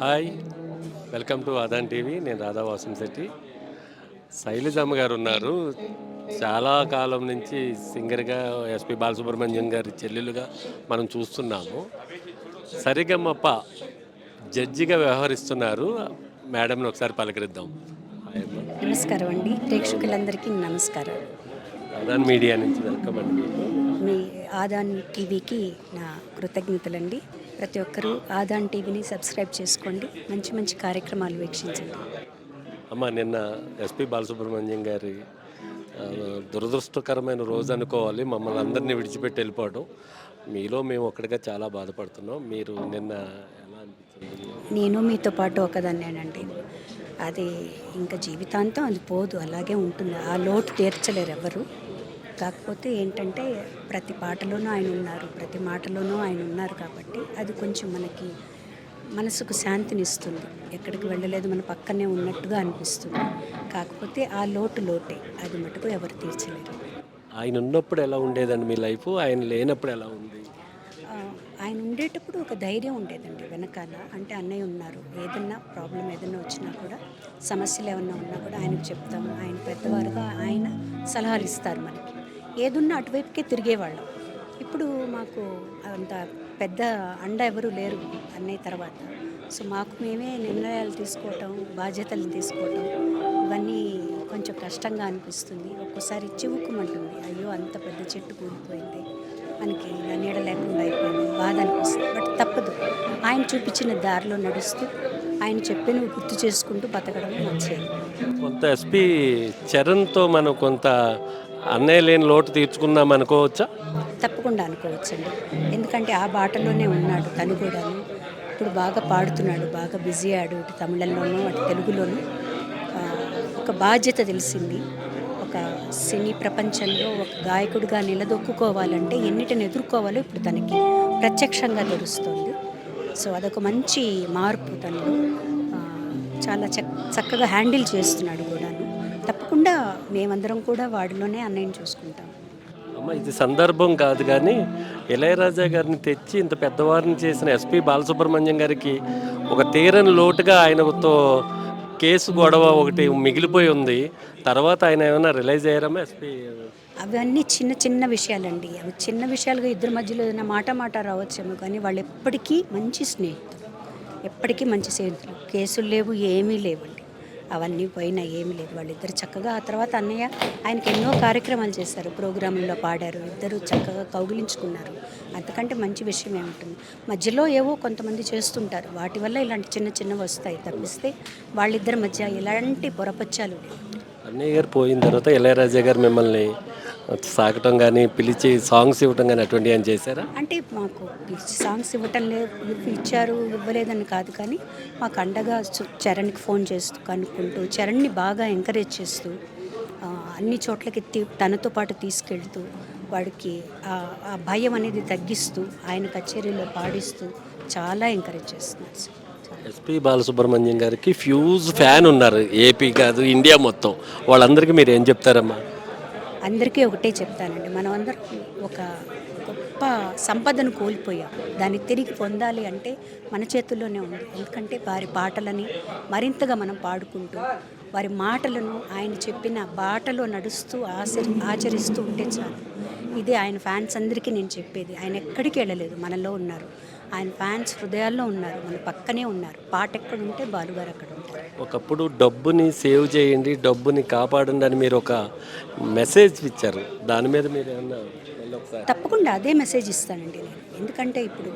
Hi welcome to Aadhan TV. నేను రాధా వాసం శెట్టి. శైలజమ్మ గారు ఉన్నారు. చాలా కాలం నుంచి సింగర్గా ఎస్పి బాలసుబ్రహ్మణ్యం గారి చెల్లెలుగా మనం చూస్తున్నాము. సరిగమ్మప్ప జడ్జిగా వ్యవహరిస్తున్నారు. మేడంని ఒకసారి పలకరిద్దాం. నమస్కారం అండి. ప్రేక్షకులందరికీ నమస్కారం. ఆదాన్ మీడియా నుంచి వెల్కమ్ అండి. మీ ఆదాన్ టీవీకి నా కృతజ్ఞతలండి. ప్రతి ఒక్కరూ ఆదాన్ టీవీని సబ్స్క్రైబ్ చేసుకోండి. మంచి మంచి కార్యక్రమాలు వీక్షించండి. అమ్మ నిన్న ఎస్పి బాలసుబ్రహ్మణ్యం గారి దురదృష్టకరమైన రోజు అనుకోవాలి. మమ్మల్ని అందరినీ విడిచిపెట్టి వెళ్ళిపోవడం. మీలో మేము ఒక్కడిగా చాలా బాధపడుతున్నాం. మీరు నిన్న ఎలా అనిపించింది? నేను మీతో పాటు ఒకదాన్నేనండి. అది ఇంకా జీవితాంతం అది పోదు. అలాగే ఉంటుంది. ఆ లోటు తీర్చలేరు ఎవరు. కాకపోతే ఏంటంటే ప్రతి పాటలోనూ ఆయన ఉన్నారు ప్రతి మాటలోనూ ఆయన ఉన్నారు కాబట్టి అది కొంచెం మనకి మనసుకు శాంతినిస్తుంది. ఎక్కడికి వెళ్ళలేదు మన పక్కనే ఉన్నట్టుగా అనిపిస్తుంది. కాకపోతే ఆ లోటు లోటే అది మటుకు ఎవరు తీర్చలేరు. ఆయన ఉన్నప్పుడు ఎలా ఉండేదండి మీ లైఫ్? ఆయన లేనప్పుడు ఎలా ఉంది? ఉండేటప్పుడు ఒక ధైర్యం ఉండేదండి వెనకాల. అంటే అన్నయ్య ఉన్నారు. ఏదన్నా ప్రాబ్లం ఏదన్నా వచ్చినా కూడా సమస్యలు ఏమన్నా ఉన్నా కూడా ఆయనకు చెప్తాము ఆయన పెద్దవారుగా ఆయన సలహాలు ఇస్తారు మనకి. ఏదున్నా అటువైపుకే తిరిగేవాళ్ళం. ఇప్పుడు మాకు అంత పెద్ద అండ ఎవరు లేరు అన్నయ్య తర్వాత. సో మాకు మేమే నిర్ణయాలు తీసుకోవటం బాధ్యతలు తీసుకోవటం ఇవన్నీ కొంచెం కష్టంగా అనిపిస్తుంది. ఒక్కోసారి చివుకుమంటుంది అయ్యో అంత పెద్ద చెట్టు కూలిపోయింది. మనకి ఇలా నీడ లేకుండా అయిపోయింది బాధ అనిపిస్తుంది బట్ తప్పదు. ఆయన చూపించిన దారిలో నడుస్తూ ఆయన చెప్పినవి గుర్తు చేసుకుంటూ బతకడం మంచిది కొంత ఎస్పి చరణ్తో మనం కొంత అన్నయ్య లేని లోటు తీర్చుకున్నాం అనుకోవచ్చా? తప్పకుండా అనుకోవచ్చండి. ఎందుకంటే ఆ బాటలోనే ఉన్నాడు తను కూడాను. ఇప్పుడు బాగా పాడుతున్నాడు బాగా బిజీ ఆడు ఇటు తమిళంలోనూ అటు తెలుగులోనూ. ఒక బాధ్యత తెలిసింది. ఒక సినీ ప్రపంచంలో ఒక గాయకుడిగా నిలదొక్కుకోవాలంటే ఎన్నిటిని ఎదుర్కోవాలో ఇప్పుడు తనకి ప్రత్యక్షంగా తెలుస్తుంది. సో అదొక మంచి మార్పు తను చాలా చక్ చక్కగా హ్యాండిల్ చేస్తున్నాడు కూడాను. తప్పకుండా మేమందరం కూడా వాడిలోనే అన్నయ్యని చూసుకుంటాం. అమ్మ ఇది సందర్భం కాదు కానీ ఇళయరాజా గారిని తెచ్చి ఇంత పెద్దవారిని చేసిన ఎస్పి బాలసుబ్రహ్మణ్యం గారికి ఒక తీరని లోటుగా ఆయనతో కేసు గొడవ ఒకటి మిగిలిపోయి ఉంది. తర్వాత ఆయన ఏమైనా రిలైజ్ అయ్యారమ్మా ఎస్పీ? అవన్నీ చిన్న చిన్న విషయాలండి. అవి చిన్న విషయాలుగా ఇద్దరి మధ్యలో ఏదైనా మాట మాట రావచ్చేమో కానీ వాళ్ళు ఎప్పటికీ మంచి స్నేహితులు. ఎప్పటికీ మంచి స్నేహితులు. కేసులు లేవు ఏమీ లేవండి. అవన్నీ పోయినా ఏమి లేదు. వాళ్ళిద్దరు చక్కగా ఆ తర్వాత అన్నయ్య ఆయనకి ఎన్నో కార్యక్రమాలు చేశారు. ప్రోగ్రాంలో పాడారు. ఇద్దరు చక్కగా కౌగిలించుకున్నారు. అంతకంటే మంచి విషయం ఏముంటుంది? మధ్యలో ఏవో కొంతమంది చేస్తుంటారు. వాటి వల్ల ఇలాంటి చిన్న చిన్నవి వస్తాయి. తప్పిస్తే వాళ్ళిద్దరి మధ్య ఎలాంటి పొరపచ్చాలు అన్నయ్య గారు పోయిన తర్వాత ఇళయరాజా గారు మిమ్మల్ని సాగటం కానీ పిలిచి సాంగ్స్ ఇవ్వటం కానీ అటువంటి ఏం చేశారా? అంటే మాకు పిలిచి సాంగ్స్ ఇవ్వటం లేదు ఇచ్చారు ఇవ్వలేదని కాదు కానీ మాకు అండగా చరణ్కి ఫోన్ చేస్తూ కనుక్కుంటూ చరణ్ని బాగా ఎంకరేజ్ చేస్తూ అన్ని చోట్లకి తనతో పాటు తీసుకెళ్తూ వాడికి ఆ- ఆ భయం అనేది తగ్గిస్తూ ఆయన కచేరీలో పాడిస్తూ చాలా ఎంకరేజ్ చేస్తున్నారు సార్. ఎస్పి బాలసుబ్రహ్మణ్యం గారికి ఫ్యూజ్ ఫ్యాన్ ఉన్నారు ఏపీ కాదు ఇండియా మొత్తం. వాళ్ళందరికీ మీరు ఏం చెప్తారమ్మా? అందరికీ ఒకటే చెప్తానండి. మనం అందరం ఒక గొప్ప సంపదను కోల్పోయాం. దాన్ని తిరిగి పొందాలి అంటే మన చేతుల్లోనే ఉంది. ఎందుకంటే వారి పాటలని మరింతగా మనం పాడుకుంటూ వారి మాటలను ఆయన చెప్పిన బాటలో నడుస్తూ ఆచరి ఆచరిస్తూ ఉంటే చాలు. ఇది ఆయన ఫ్యాన్స్ అందరికీ నేను చెప్పేది. ఆయన ఎక్కడికి వెళ్ళలేదు. మనలో ఉన్నారు. ఆయన ఫ్యాన్స్ హృదయాల్లో ఉన్నారు మన పక్కనే ఉన్నారు. పాట ఎక్కడ ఉంటే బాలుగారు అక్కడ ఉంటారు ఒకప్పుడు డబ్బుని సేవ్ చేయండి డబ్బుని కాపాడండి అని మీరు ఒక మెసేజ్ ఇచ్చారు. దాని మీద మీరు ఏమన్నా తప్పకుండా అదే మెసేజ్ ఇస్తానండి నేను. ఎందుకంటే ఇప్పుడు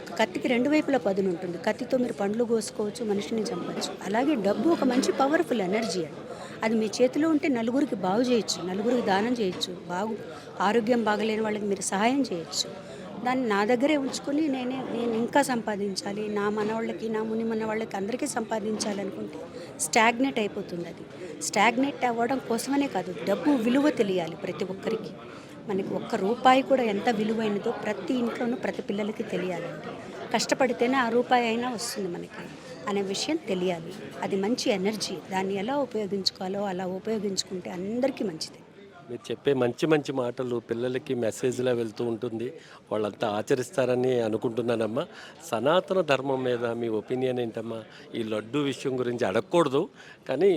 ఒక కత్తికి రెండు వైపుల పదును ఉంటుంది. కత్తితో మీరు పండ్లు కోసుకోవచ్చు మనిషిని చంపచ్చు. అలాగే డబ్బు ఒక మంచి పవర్ఫుల్ ఎనర్జీ అండి అది మీ చేతిలో ఉంటే నలుగురికి బాగు చేయొచ్చు నలుగురికి దానం చేయొచ్చు బాగు ఆరోగ్యం బాగలేని వాళ్ళకి మీరు సహాయం చేయొచ్చు. దాన్ని నా దగ్గరే ఉంచుకొని నేనే నేను ఇంకా సంపాదించాలి. నా మనవాళ్ళకి నా ముని మన వాళ్ళకి అందరికీ సంపాదించాలనుకుంటే స్టాగ్నెట్ అయిపోతుంది అది. స్టాగ్నెట్ అవ్వడం కోసమనే కాదు డబ్బు విలువ తెలియాలి ప్రతి ఒక్కరికి. మనకి ఒక్క రూపాయి కూడా ఎంత విలువైనదో ప్రతి ఇంట్లోనూ ప్రతి పిల్లలకి తెలియాలండి. కష్టపడితేనే ఆ రూపాయి అయినా వస్తుంది మనకి అనే విషయం తెలియాలి. అది మంచి ఎనర్జీ. దాన్ని ఎలా ఉపయోగించుకోవాలో అలా ఉపయోగించుకుంటే అందరికీ మంచిది. మీరు చెప్పే మంచి మంచి మాటలు పిల్లలకి మెసేజ్లా వెళ్తూ ఉంటుంది. వాళ్ళంతా ఆచరిస్తారని అనుకుంటున్నానమ్మా. సనాతన ధర్మం మీద మీ ఒపీనియన్ ఏంటమ్మా? ఈ లడ్డు విషయం గురించి అడగకూడదు. కానీ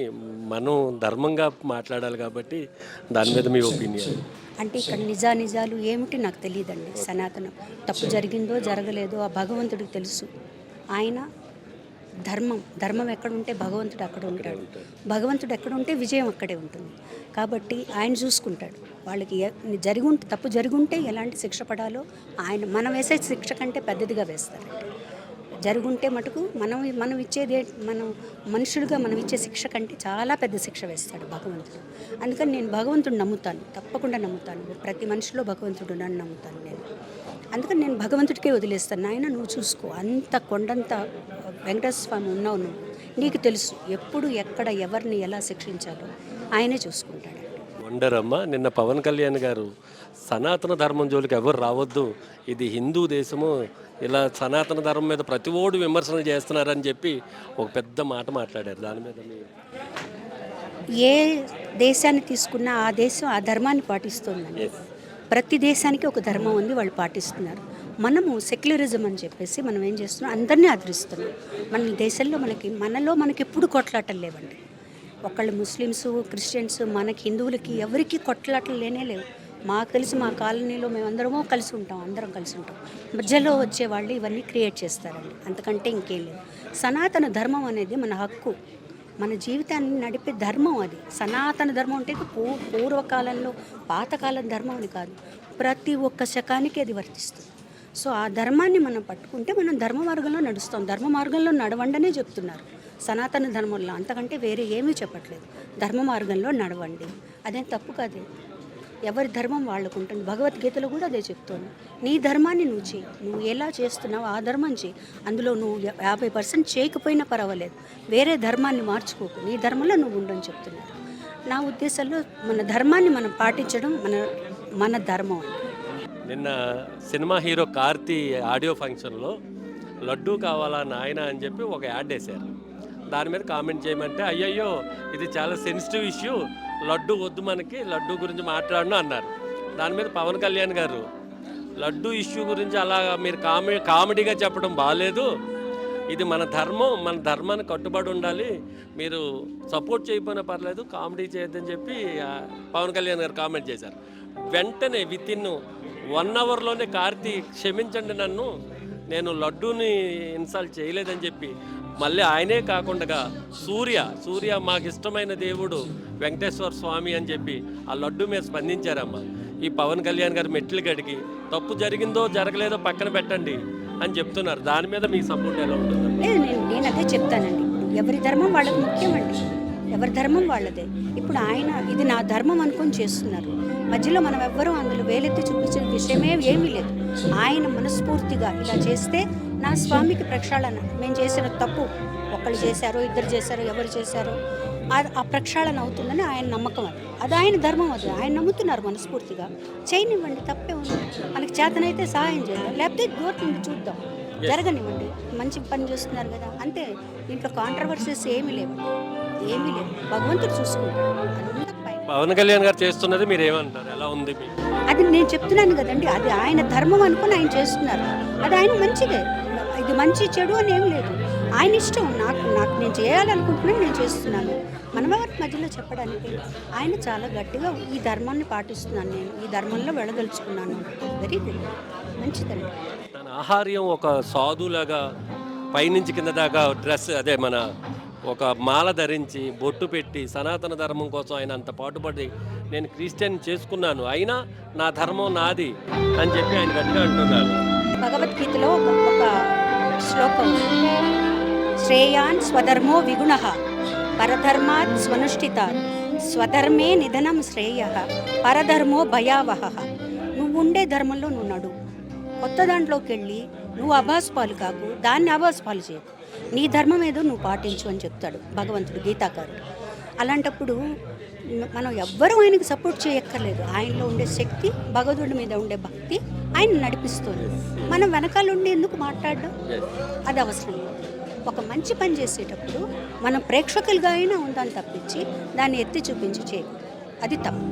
మనం ధర్మంగా మాట్లాడాలి కాబట్టి దాని మీద మీ ఒపీనియన్ అంటే ఇక్కడ నిజా నిజాలు ఏమిటి నాకు తెలియదండి. సనాతనం తప్పు జరిగిందో జరగలేదో ఆ భగవంతుడికి తెలుసు. ఆయన ధర్మం ధర్మం ఎక్కడ ఉంటే భగవంతుడు అక్కడ ఉంటాడు. భగవంతుడు ఎక్కడ ఉంటే విజయం అక్కడే ఉంటుంది. కాబట్టి ఆయన చూసుకుంటాడు. వాళ్ళకి జరిగి ఉంటే తప్పు జరిగి ఉంటే ఎలాంటి శిక్ష పడాలో ఆయన మనం వేసే శిక్ష కంటే పెద్దదిగా వేస్తారండి జరుగుంటే మటుకు మనం మనం ఇచ్చేదే మనం మనుషులుగా మనం ఇచ్చే శిక్ష కంటే చాలా పెద్ద శిక్ష వేస్తాడు భగవంతుడు. అందుకని నేను భగవంతుడు నమ్ముతాను తప్పకుండా నమ్ముతాను. ప్రతి మనిషిలో భగవంతుడు నన్ను నమ్ముతాను నేను. అందుకని నేను భగవంతుడికే వదిలేస్తాను. నాయన నువ్వు చూసుకో. అంత కొండంత వెంకటేశ్వర స్వామి ఉన్నావు నువ్వు. నీకు తెలుసు ఎప్పుడు ఎక్కడ ఎవరిని ఎలా శిక్షించాలో. ఆయనే చూసుకుంటాడు. వండరమ్మ నిన్న పవన్ కళ్యాణ్ గారు సనాతన ధర్మం జోలికి ఎవరు రావద్దు. ఇది హిందూ దేశము. ఇలా సనాతన ధర్మం మీద ప్రతి ఓడు విమర్శలు చేస్తున్నారని చెప్పి ఒక పెద్ద మాట మాట్లాడారు. దాని మీద ఏ దేశాన్ని తీసుకున్నా ఆ దేశం ఆ ధర్మాన్ని పాటిస్తుందండి. ప్రతి దేశానికి ఒక ధర్మం ఉంది వాళ్ళు పాటిస్తున్నారు. మనము సెక్యులరిజం అని చెప్పేసి మనం ఏం చేస్తున్నాం? అందరినీ ఆదరిస్తున్నాం. మన దేశంలో మనకి మనలో మనకి ఎప్పుడు కొట్లాటలు లేవండి. ఒకళ్ళు ముస్లిమ్స్ క్రిస్టియన్స్ మనకి హిందువులకి ఎవరికి కొట్లాటలు లేనే లేవు. మాకు తెలిసి మా కాలనీలో మేమందరము కలిసి ఉంటాం అందరం కలిసి ఉంటాం. మధ్యలో వచ్చే వాళ్ళు ఇవన్నీ క్రియేట్ చేస్తారండి. అంతకంటే ఇంకేం లేదు. సనాతన ధర్మం అనేది మన హక్కు. మన జీవితాన్ని నడిపే ధర్మం అది. సనాతన ధర్మం అంటే పూ పూర్వకాలంలో పాతకాలం ధర్మం అని కాదు. ప్రతి ఒక్క శకానికి అది వర్తిస్తుంది. సో ఆ ధర్మాన్ని మనం పట్టుకుంటే మనం ధర్మ మార్గంలో నడుస్తాం. ధర్మ మార్గంలో నడవండనే చెప్తున్నారు. సనాతన ధర్మంలో అంతకంటే వేరే ఏమీ చెప్పట్లేదు. ధర్మ మార్గంలో నడవండి. అదేం తప్పు కాదు. ఎవరి ధర్మం వాళ్ళకు ఉంటుంది. భగవద్గీతలో కూడా అదే చెప్తోంది. నీ ధర్మాన్ని నువ్వు చేయి. నువ్వు ఎలా చేస్తున్నావు ఆ ధర్మం చేయి. అందులో నువ్వు యాభై పర్సెంట్ చేయకపోయినా పర్వాలేదు. వేరే ధర్మాన్ని మార్చుకోకు. నీ ధర్మంలో నువ్వు ఉండని చెప్తున్నారు. నా ఉద్దేశంలో మన ధర్మాన్ని మనం పాటించడం మన మన ధర్మం నిన్న సినిమా హీరో కార్తీ ఆడియో ఫంక్షన్లో లడ్డూ కావాలా నాయన అని చెప్పి ఒక యాడ్ వేశారు. దాని మీద కామెంట్ చేయమంటే అయ్యయ్యో ఇది చాలా సెన్సిటివ్ ఇష్యూ. లడ్డు వద్దు మనకి లడ్డు గురించి మాట్లాడను అన్నారు. దాని మీద పవన్ కళ్యాణ్ గారు లడ్డు ఇష్యూ గురించి అలా మీరు కామె కామెడీగా చెప్పడం బాగాలేదు ఇది మన ధర్మం మన ధర్మానికి కట్టుబడి ఉండాలి. మీరు సపోర్ట్ చేయకపోయినా పర్లేదు కామెడీ చేయొద్దని చెప్పి పవన్ కళ్యాణ్ గారు కామెంట్ చేశారు. వెంటనే విత్ ఇన్ వన్ అవర్లోనే కార్తీ క్షమించండి నన్ను. నేను లడ్డూని ఇన్సాల్ట్ చేయలేదని చెప్పి మళ్ళీ ఆయనే కాకుండా సూర్య సూర్య మాకు ఇష్టమైన దేవుడు వెంకటేశ్వర స్వామి అని చెప్పి ఆ లడ్డు మీద స్పందించారమ్మా. ఈ పవన్ కళ్యాణ్ గారు మెట్లు గడికి తప్పు జరిగిందో జరగలేదో పక్కన పెట్టండి అని చెప్తున్నారు. దాని మీద మీ సపోర్ట్ ఎలా ఉంటుంది? నేను అదే చెప్తానండి. ఎవరి ధర్మం వాళ్ళకి ముఖ్యమండి ఎవరి ధర్మం వాళ్ళదే. ఇప్పుడు ఆయన ఇది నా ధర్మం అనుకొని చేస్తున్నారు. మధ్యలో మనం ఎవ్వరూ అందులో వేలెత్తి చూపించిన విషయమే ఏమీ లేదు. ఆయన మనస్ఫూర్తిగా ఇలా చేస్తే నా స్వామికి ప్రక్షాళన. మేము చేసిన తప్పు ఒకళ్ళు చేశారో ఇద్దరు చేశారో ఎవరు చేశారో ఆ- ఆ ప్రక్షాళన అవుతుందని ఆయన నమ్మకం అది. అది ఆయన ధర్మం అది. ఆయన నమ్ముతున్నారు మనస్ఫూర్తిగా. చేయనివ్వండి తప్పే ఉంది. మనకి చేతనైతే సహాయం చేయాలి లేకపోతే దూరం చూద్దాం. జరగనివ్వండి. మంచి పని చేస్తున్నారు కదా. అంతే దీంట్లో కాంట్రవర్సీస్ ఏమీ లేవు. ఏమీ లేవు. భగవంతుడు చూసుకుంటాడు. పవన్ కళ్యాణ్ గారు చేస్తున్నది మీరు ఏమంటారు ఎలా ఉంది అది నేను చెప్తున్నాను కదండి. అది ఆయన ధర్మం అనుకుని ఆయన చేస్తున్నారు. అది ఆయన మంచిదే. ఇది మంచి చెడు అని ఏం లేదు. ఆయన ఇష్టం. నాకు నాకు నేను చేయాలనుకుంటున్నాను నేను చేస్తున్నాను. మనమెవరి మధ్యలో చెప్పడానికి ఆయన చాలా గట్టిగా ఈ ధర్మాన్ని పాటిస్తున్నాను నేను. ఈ ధర్మంలో వెళ్ళదలుచుకున్నాను. వెరీ గుడ్ మంచిదండి. తన ఆహార్యం ఒక సాధులాగా పైనుంచి కింద దాకా డ్రెస్ అదే మన ఒక మాల ధరించి బొట్టు పెట్టి సనాతన ధర్మం కోసం ఆయన అంత పాటుపడి నేను క్రిస్టియన్ చేసుకున్నాను. అయినా నా ధర్మం నాది అని చెప్పి ఆయన గట్టిగా అంటున్నారు భగవద్గీతలో ఒక శ్లోకం. శ్రేయాన్ స్వధర్మో విగుణ పరధర్మాత్ స్వనుష్ఠితాత్ స్వధర్మే నిధనం శ్రేయ పరధర్మో భయావహ. నువ్వు ఉండే ధర్మంలో నువ్వు నడు. కొత్త దాంట్లోకి వెళ్ళి నువ్వు అభాస్పాలు కాకు దాన్ని అభాస్పాలు చేయకు. నీ ధర్మం ఏదో నువ్వు పాటించు అని చెప్తాడు భగవంతుడు గీతాకారుడు. అలాంటప్పుడు మనం ఎవ్వరూ ఆయనకి సపోర్ట్ చేయక్కర్లేదు. ఆయనలో ఉండే శక్తి భగవంతుడి మీద ఉండే భక్తి ఆయన నడిపిస్తుంది. మనం వెనకాల ఉండి ఎందుకు మాట్లాడడం? అది అవసరం లేదు. ఒక మంచి పని చేసేటప్పుడు మనం ప్రేక్షకులుగా అయినా ఉందని తప్పించి దాన్ని ఎత్తి చూపించి చేయకూడదు అది తప్పు.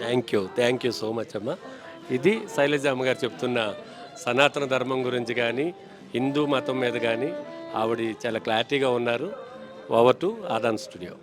Thank you thank you so much అమ్మ. ఇది శైలజ అమ్మగారు చెప్తున్న సనాతన ధర్మం గురించి కానీ హిందూ మతం మీద కానీ ఆవిడ చాలా క్లారిటీగా ఉన్నారు. Over to Aadhan studio.